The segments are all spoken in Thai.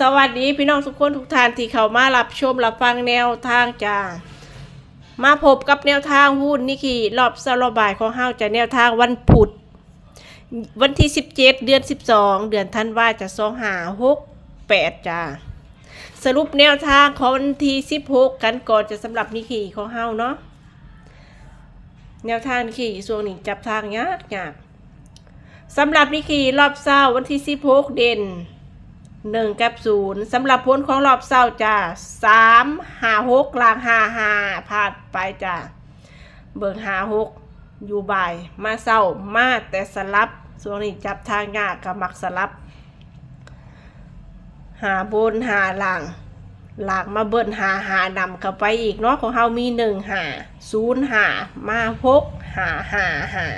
สวัสดีพี่น้องทุกคนทุกท่านที่เข้ามารับชมรับฟังแนวทางจ้ามาพบกับแนวทางหุ้นนี่คือรอบสรบายของเฮาจะแนวทางวันพุธวันที่ 17 เดือน 12 เดือนธันวาจะ2568จ้าสรุปแนวทางของวันที่ 16 กันก่อนจะสำหรับนิคีของเฮาเนาะแนวทางนิคีช่วงนี้จับทางยากยากสำหรับนิคีรอบเศร้าวันที่ 16 เด่น หนึ่งกับศูนย์สำหรับผลของรอบเศร้าจ้าสามหาหกลางหาหาผ่านไปจ้าเบิกหาหกอยู่บ่ายมาเศร้ามาแต่สลับส่วนนี้จับทางยากกับมักสลับ หาบนหาหลังหลังมาเบิ้นหาหานำเข้าไปอีกเนาะของเฮามีหนึ่งหาศูนย์หามาหกหาหาหา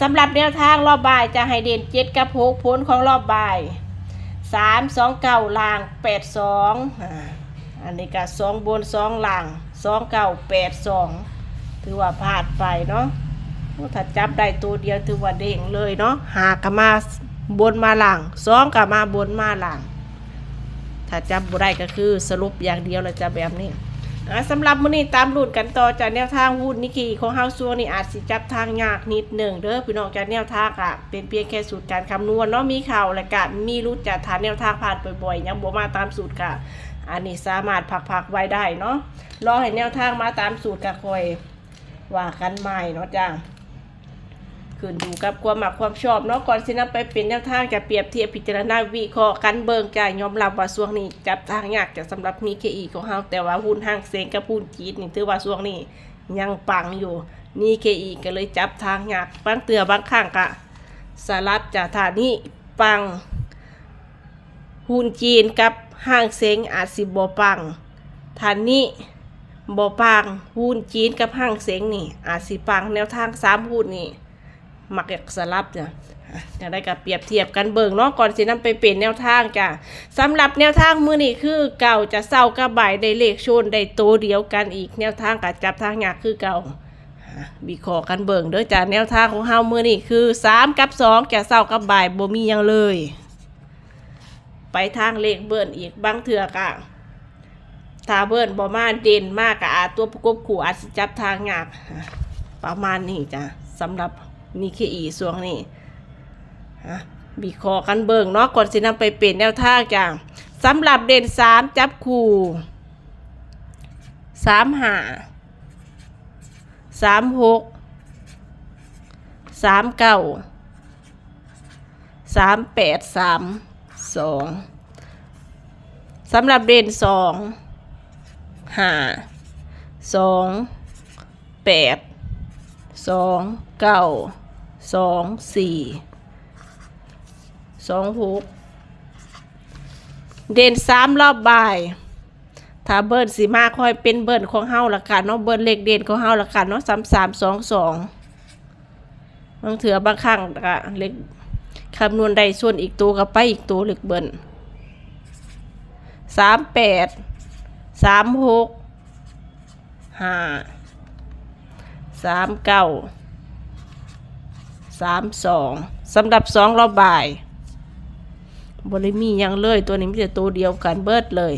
สำหรับแนวทางรอบบ่ายจะให้เด่นเจ็ดกับหกผลของรอบบ่าย สามสองเก้าล่างแปดสองอันนี้ก็สองบนสองล่างสองเก้าแปดสองถือว่าพลาดไปเนาะถ้าจับได้ตัวเดียวถือว่าเด้งเลยเนาะหากมาบนมาหลังสองกับมาบนมาหลังถ้าจับบุได้ก็คือสรุปอย่างเดียวเราจะแบบนี้ อะสำหรับมื้อนี้ตามรุ่นกันต่อจากแนวทางหุ้นนิกกี้ของเฮาซัวนี่อาจสิจับทางยากนิดหนึ่งเด้อพี่น้องจากแนวทางอะเป็นเพียงแค่สูตรการคำนวณเนาะมีข่าวและกะมีรู้จักฐานแนวทางผ่านบ่อยๆยังบ่มาตามสูตรกะอันนี้สามารถผักๆไว้ได้เนาะรอให้แนวทางมาตามสูตรกะคอยว่ากันใหม่เนาะจ้า ขึ้นอยู่กับความหมักความชอบเนาะก่อนสินำไปเป็นแนวทางจะเปรียบเทียบพิจารณาวิเคราะห์กันเบิงจ่ายอมรับว่าช่วงนี้จับทางยากจะสำหรับมีเคอีของเฮาแต่ว่าหุ้นห้างเซงกับหุ้นจีดนี่ถือว่าช่วงนี้ยังปังอยู่นี่เคอีก็เลยจับทางยากบางเตือบางข้างกะสลับจากฐานนี้ปังหุ้นจีนกับห้างเซงอาจสิบ่ปังฐานนี้บ่ปังหุ้นจีนกับห้างเซงนี่อาจสิปังแนวทางสามหุ้นนี่ มักอยากสลับจ้ะอะจะได้กับเปรียบเทียบกันเบิ่งเนาะก่อนสินำไปเป็นแนวทางจ้ะสำหรับแนวทางมือนี่คือเก่าจะเศร้ากับบ่ายได้เลขชนได้โตเดียวกันอีกแนวทางกับจับทางยากคือเก่าอะวิเคราะห์กันเบิ่งเด้อจ้ะแนวทางของเฮามือนี่คือ3กับ2จะเศร้ากับบ่ายบ่มียังเลย ไปทางเลขเบิ่นอีกบางเถื่อกะถ้าเบิ่นบ่มาเด่นมากกะอาตัวประกบขู่อาจสิจับทางยากประมาณนี้จ้ะสำหรับ นี่คืออีสวงนี่ฮะบีคอกันเบิ่งเนาะก่อนสินำไปเปลี่ยนแนวท่าจ้ะสำหรับเด่นสามจับคู่สามหาสามหกสามเก้าสามแปดสามสองสำหรับเด่นสองห้าสองแปดสองเก้า สองสี่สองหกเด่นสามรอบบ่าย ถ้าเบิร์นสีมาค่อยเป็นเบิร์นของเฮาละกันเนาะเบิร์นเลขเด่นของเฮาละกันเนาะสามสามสองสองบางเถื่อบางครั้งก็เล็กคำนวณใดส่วนอีกตัวก็ไปอีกตัวเล็กเบิร์นสามแปดสามหกห้าสามเก้า สามสองสำหรับสองรอบบ่ายบริมียังเลยตัวนี้มีแต่ตัวเดียวกันเบิดเลย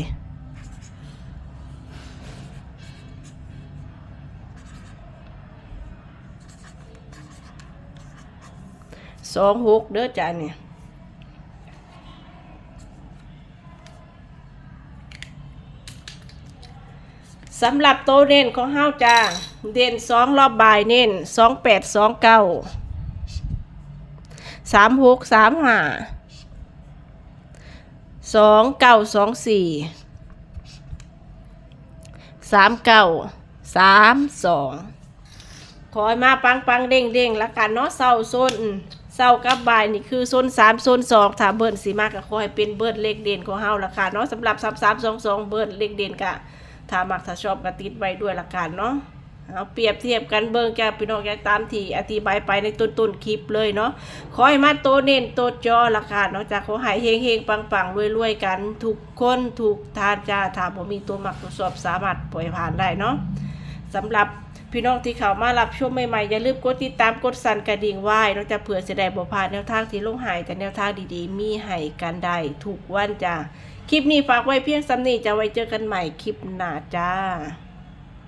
สองหกเด้อจ้าเนี่ยสำหรับโตเน้นของเฮาจ้า เด่นสองรอบบ่ายเน้นสองแปดสองเก้า สามหกสามห้าสองเก้าสองสี่สามเก้าสามสองขอให้มาปังปังเด้งเด้งละกันเนาะเศร้าโซนเศร้ากับบายนี่คือโซนสามโซนสองถ้าเบิร์นสีมากก็ขอให้เป็นเบิร์นเลขเด่นของเฮาละกันเนาะสำหรับสามสามสองสองเบิร์นเลขเด่นกะถ้ามักถ้าชอบก็ติดไว้ด้วยละกันเนาะ เอาเปรียบเทียบกันเบิ่งแกพี่น้องแกตามที่อธิบายไปในต้นต้นคลิปเลยเนาะขอให้มาโตเน้นโตจอละกันเนาะจากขอให้เฮงเฮงปังปังๆรวยกันทุกคนถูกทานจ้าถาบ่มีตัวหมักตัวชอบสามารถปล่อยผ่านได้เนาะสำหรับพี่น้องที่เข้ามารับชมใหม่ๆอย่าลืมกดติดตามกดสั่นกระดิ่งไหว้นอกจากเผื่อจะได้บ่พลาดแนวทางที่ลงหายแต่แนวทางดีๆ มีให้กันได้ทุกวันจ้าคลิปนี้ฝากไว้เพียงสำนีจะไว้เจอกันใหม่คลิปหน้าจ้า